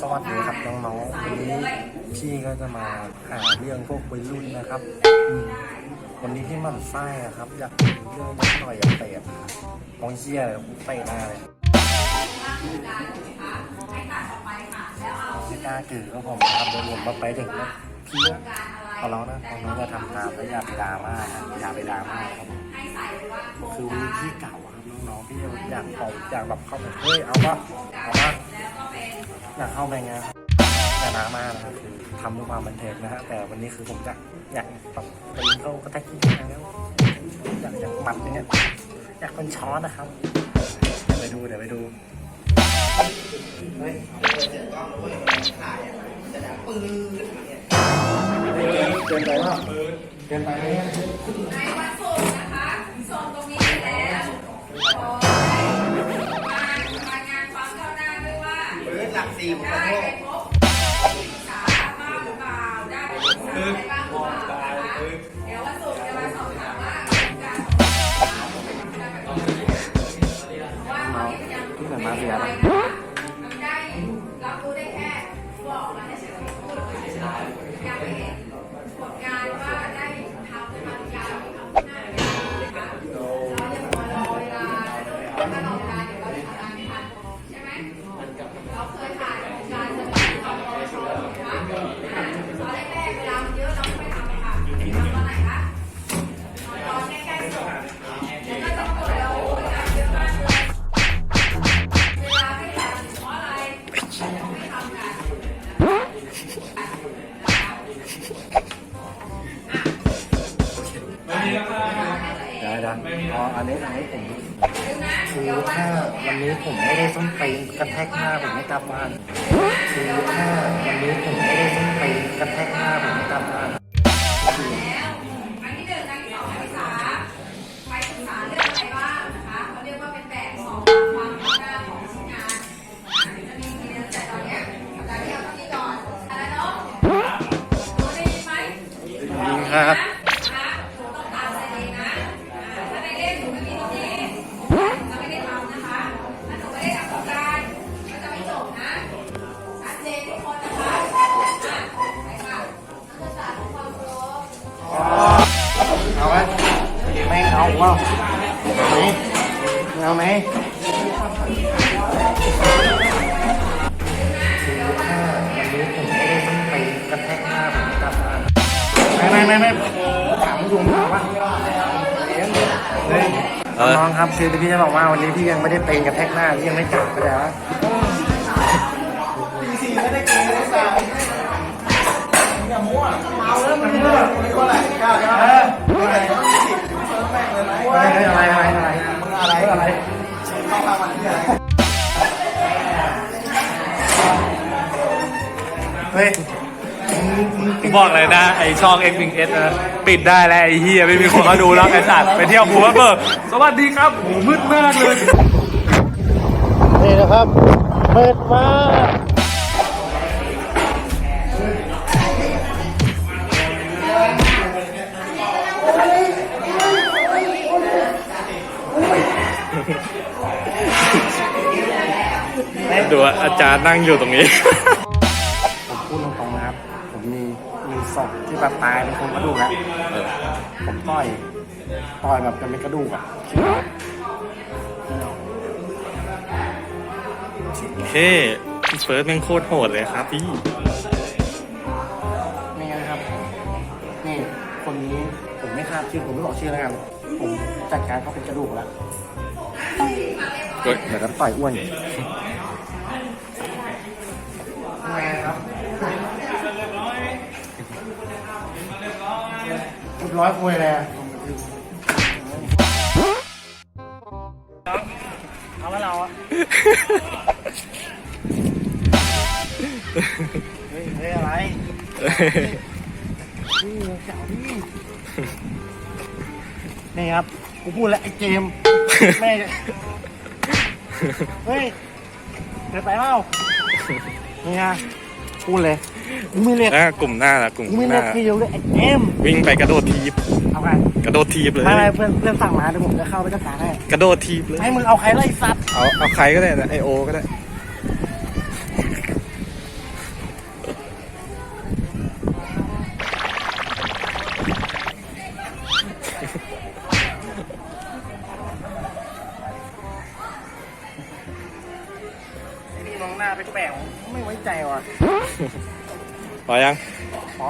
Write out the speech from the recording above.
สวัสดีครับน้องๆวันนี้พี่ก็จะมาหาเรื่องพวกวัยรุ่นนะครับวันนี้พี่มั่นไส้อะครับ อยากมีเรื่องนิดหน่อยอยากเตะมองเชี่ยเลยเตะหน้าเลยไม่กล้าถือก็ผมครับเดี๋ยวผมมาไปถึงแล้วพี่ก็ขอร้องนะน้องจะทำตามแล้วอย่าไปดราม่าอย่าไปดราม่าครับคือวันนี้พี่เก่าครับน้องๆพี่อยากตบอยากแบบเข้าไปเฮ้ยเอาปะเอาปะ อยากเข้าไปไงแต่ดราม่านะครับคือทำด้วยความบันเทิงนะฮะแต่วันนี้คือผมจะอยากแบบตีเข้ากระแทกที่ทางแล้วอยากอยากมัดอย่างเงี้ยอยากเป็นช้อนนะครับเดี๋ยวไปดูเดี๋ยวไปดูเฮ้ยเกินไปว่าเกินไปไหม หลักสี่ผมขอได้โทไปษพ เดี๋ยวเดี๋ยวอ๋ออันนี้อันนี้ผมดูนะคือเดี๋ยววันถ้าวันนี้ผมไม่ได้ส้นตีนกระแทกหน้าผมไม่กลับบ้านคือถ้าวันนี้ผมไม่ได้ส้นตีนกระแทกหน้าผมไม่กลับบ้าน ครับนะต้องตามใจเองนะอ่าถ้าในเลขหนูไม่มีตรงนี้จะไม่ได้ทำนะคะถ้าหนูไม่ได้ทำโครงการก็จะไม่จบนะชัดเจนทุกคนนะคะอะไปค่ะนักศึกาทุกความเคารพเอาไหมไม่เอาว่าไหมเอาไหม ไม่ไม่ไม่ถามยุงถามว่าเฮ้ยน้องครับคือพี่จะบอกว่าวันนี้พี่ยังไม่ได้ตีนกระแทกหน้าพี่ยังไม่กลับไปแล้วอะไรอะไรอะไรอะไรอะไรอะไรเฮ้ย บอกเลยนะ ไอช่อง X 1 S นะปิดได้แล้ว ไอเฮียไม่มีคนมาดูแล้วไอสัตว์ไปเที่ยวภูเบิร์สวัสดีครับโหมืดมากเลย นี่นะครับเปิดมาดูอาจารย์นั่งอยู่ตรงนี้ ผมพูดตรงๆนะครับผ มมีมีศพที่แบบตายเป็นโครงกระดูกอะผมต่อยต่อยแบบเป็นเม็ดกระดูกอะเฮ้พี่เฟิร์สแม่งโคตรโหดเลยครับพี่นี่นะครับ นี่คนนี้ผมไม่คาดชื่อผมไม่บอกชื่อแล้วกันผมจัดการเขาเป็นกระดูกแล้วเฮ้ย เดี๋ยวก็ต่อยอ้วน บร้อยคุยเลยอะเอาว่าเราอะเฮ้ยเฮ้ยอะไรนี่เจ้านี่นี่ครับ กูพูดแล้วไอ้เกมแม่งเฮ้ยเกิดไปเปล่านี่ไง พูดเลยกูไม่เรียกนะกลุ่มหน้าละกลุ่มกูไม่หเรียน้ากพี่เดียวเลยไอ้เกมวิ่งไปกระโดดทีบเอาไงกระโดดทีบเลย ไม่ไม่เพื่อนเพื่อนสั่งมาเดี๋ยวผมจะเข้าไปจัดการให้กระโดดทีบเลย ให้มึงเอาใครไล่สัตว์เอาเอาใครก็ได้นะไอโอก็ได้ หน้าแปลกๆไม่ไว้ใจว่ะ พอยังอ๋อ